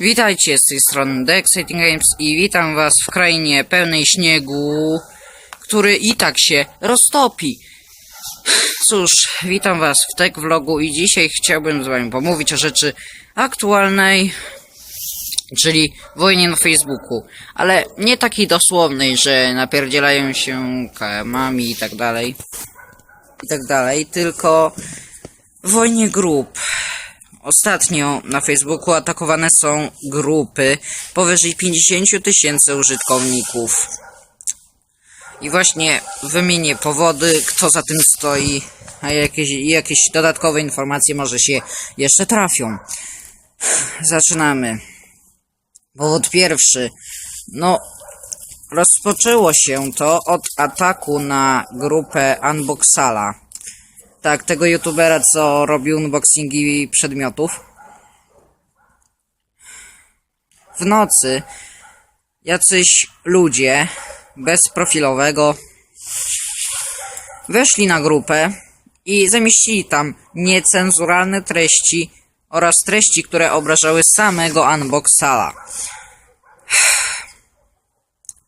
Witajcie z tej strony The Exciting Games i witam was w krainie pełnej śniegu, który i tak się roztopi. Cóż, witam was w Tech Vlogu i dzisiaj chciałbym z wami pomówić o rzeczy aktualnej, czyli wojnie na Facebooku, ale nie takiej dosłownej, że napierdzielają się KM-ami i tak dalej, i tak dalej, tylko wojnie grup. Ostatnio na Facebooku atakowane są grupy powyżej 50 tysięcy użytkowników. I właśnie wymienię powody, kto za tym stoi, a jakieś, jakieś dodatkowe informacje może się jeszcze trafią. Zaczynamy. Powód pierwszy. No, rozpoczęło się to od ataku na grupę Unboxala. Tak, tego youtubera, co robił unboxingi przedmiotów. W nocy jacyś ludzie bezprofilowego weszli na grupę i zamieścili tam niecenzuralne treści oraz treści, które obrażały samego Unboxala.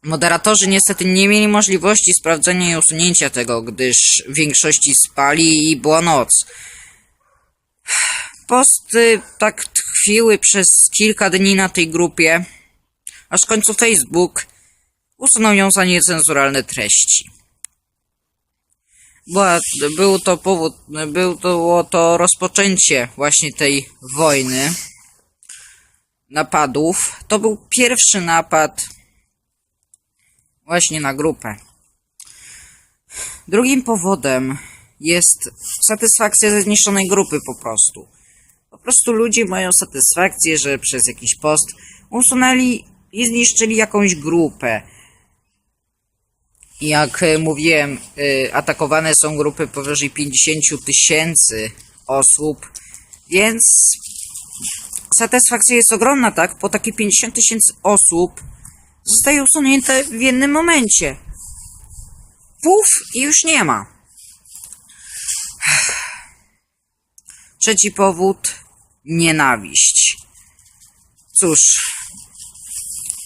Moderatorzy niestety nie mieli możliwości sprawdzenia i usunięcia tego, gdyż w większości spali i była noc. Posty tak tkwiły przez kilka dni na tej grupie, aż w końcu Facebook usunął ją za niecenzuralne treści. Była, był to powód, był to, było to rozpoczęcie właśnie tej wojny, napadów. To był pierwszy napad właśnie na grupę. Drugim powodem jest satysfakcja ze zniszczonej grupy po prostu. Po prostu ludzie mają satysfakcję, że przez jakiś post usunęli i zniszczyli jakąś grupę. Jak e, mówiłem, e, atakowane są grupy powyżej 50 tysięcy osób, więc satysfakcja jest ogromna, tak? Po takie 50 tysięcy osób zostaje usunięte w jednym momencie. Puf i już nie ma. Trzeci powód nienawiść. Cóż,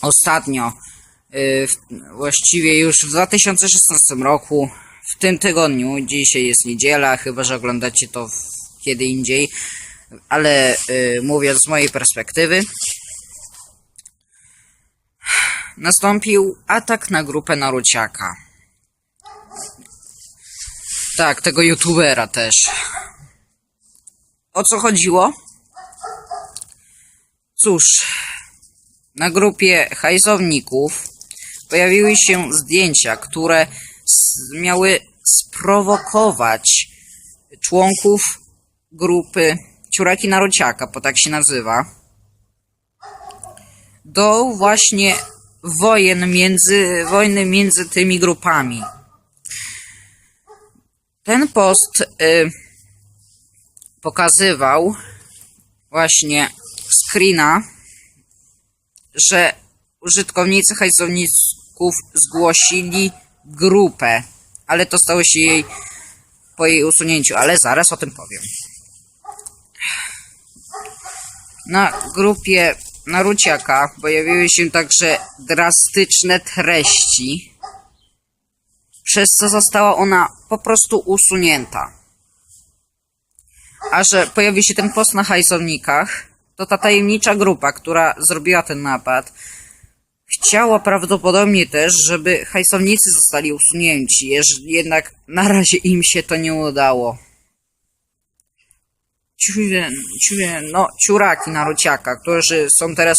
ostatnio, yy, właściwie już w 2016 roku, w tym tygodniu, dzisiaj jest niedziela, chyba że oglądacie to kiedy indziej, ale yy, mówiąc z mojej perspektywy, nastąpił atak na grupę Naruciaka. Tak, tego youtubera też. O co chodziło? Cóż, na grupie hajzowników pojawiły się zdjęcia, które miały sprowokować członków grupy Ciuraki Narociaka, bo tak się nazywa, do właśnie wojen między, wojny między tymi grupami. Ten post y, pokazywał właśnie screena, że użytkownicy hajsowników zgłosili grupę, ale to stało się jej po jej usunięciu, ale zaraz o tym powiem. Na grupie Naruciaka pojawiły się także drastyczne treści, przez co została ona po prostu usunięta. A że pojawił się ten post na hajsownikach, to ta tajemnicza grupa, która zrobiła ten napad, chciała prawdopodobnie też, żeby hajsownicy zostali usunięci, jednak na razie im się to nie udało. Ciu- ciu- no, ciuraki Naruciaka, którzy są teraz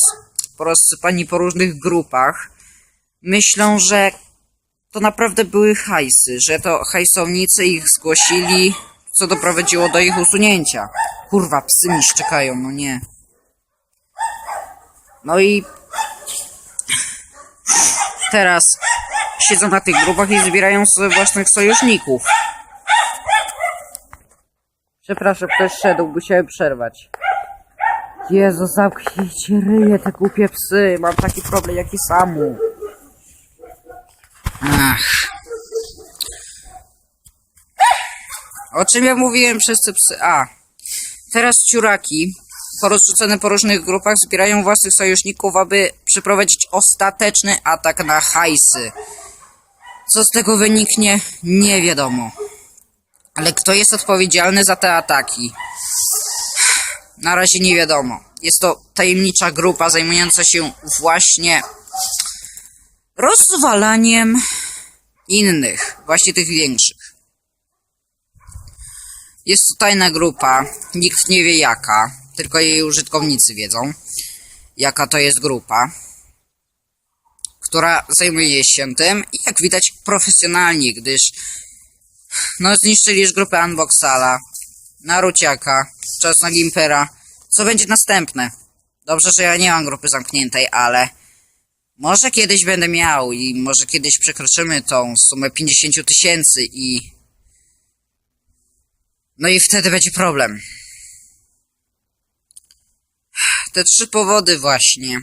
porozsypani po różnych grupach, myślą, że to naprawdę były hajsy, że to hajsownicy ich zgłosili, co doprowadziło do ich usunięcia. Kurwa, psy mi szczekają, no nie. No i teraz siedzą na tych grupach i zbierają sobie własnych sojuszników. Przepraszam, ktoś szedł, musiałem przerwać. Jezu, zamknijcie ryje, te głupie psy. Mam taki problem jak i samu. Ach. O czym ja mówiłem przez te psy? A. Teraz ciuraki porozrzucone po różnych grupach zbierają własnych sojuszników, aby przeprowadzić ostateczny atak na hajsy. Co z tego wyniknie, nie wiadomo. Ale kto jest odpowiedzialny za te ataki? Na razie nie wiadomo. Jest to tajemnicza grupa zajmująca się właśnie rozwalaniem innych, właśnie tych większych. Jest to tajna grupa, nikt nie wie jaka, tylko jej użytkownicy wiedzą, jaka to jest grupa, która zajmuje się tym i jak widać profesjonalnie, gdyż no zniszczyli już grupę Unboxala, Naruciaka, czas na Gimpera. Co będzie następne? Dobrze, że ja nie mam grupy zamkniętej, ale może kiedyś będę miał i może kiedyś przekroczymy tą sumę 50 tysięcy i... No i wtedy będzie problem. Te trzy powody właśnie.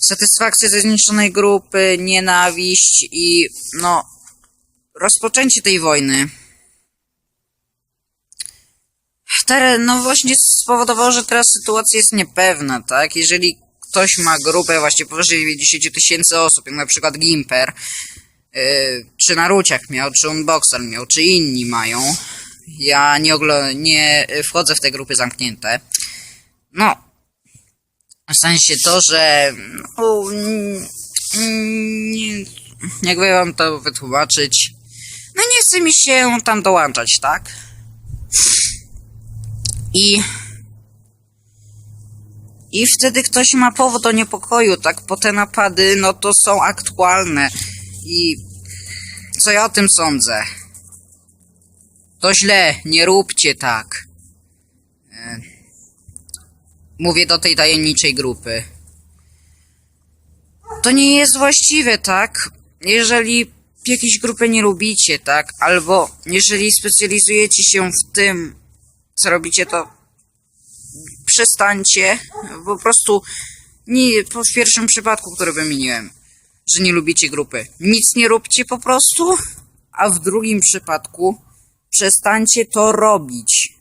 Satysfakcja ze zniszczonej grupy, nienawiść i no rozpoczęcie tej wojny. Teraz, no właśnie spowodowało, że teraz sytuacja jest niepewna, tak? Jeżeli ktoś ma grupę właśnie powyżej 90 tysięcy osób, jak na przykład Gimper, yy, czy Naruciak miał, czy Unboxer miał, czy inni mają, ja nie, nie wchodzę w te grupy zamknięte. No, w sensie to, że no, nie, jakby wam to wytłumaczyć, no nie chce mi się tam dołączać, tak? I i wtedy ktoś ma powód do niepokoju, tak? Bo te napady, no to są aktualne. I co ja o tym sądzę? To źle, nie róbcie tak. E, Mówię do tej tajemniczej grupy. To nie jest właściwe, tak? Jeżeli jakiejś grupy nie lubicie, tak? Albo jeżeli specjalizujecie się w tym, co robicie, to przestańcie. Po prostu nie, po pierwszym przypadku, który wymieniłem, że nie lubicie grupy. Nic nie róbcie po prostu, a w drugim przypadku przestańcie to robić.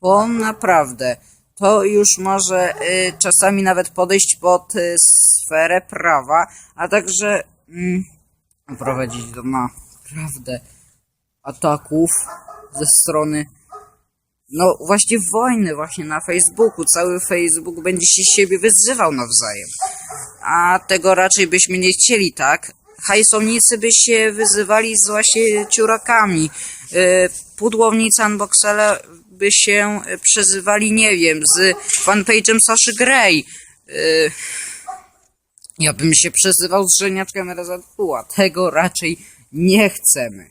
Bo naprawdę to już może y, czasami nawet podejść pod y, sferę prawa, a także mm, prowadzić do naprawdę ataków ze strony no właśnie wojny właśnie na Facebooku. Cały Facebook będzie się siebie wyzywał nawzajem. A tego raczej byśmy nie chcieli, tak? Hajsownicy by się wyzywali z właśnie ciurakami. Yy, pudłownicy unboxele by się y, przezywali, nie wiem, z fanpage'em Saszy Grey. Ja bym się przezywał z żeniaczkiem Rezerwuła. Tego raczej nie chcemy.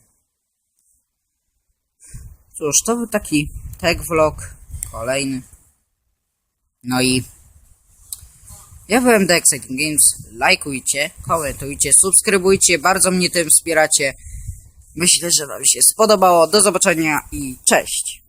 Cóż, to był taki tech vlog, kolejny. No i ja byłem The Exciting Games. Lajkujcie, komentujcie, subskrybujcie, bardzo mnie tym wspieracie. Myślę, że Wam się spodobało. Do zobaczenia i cześć!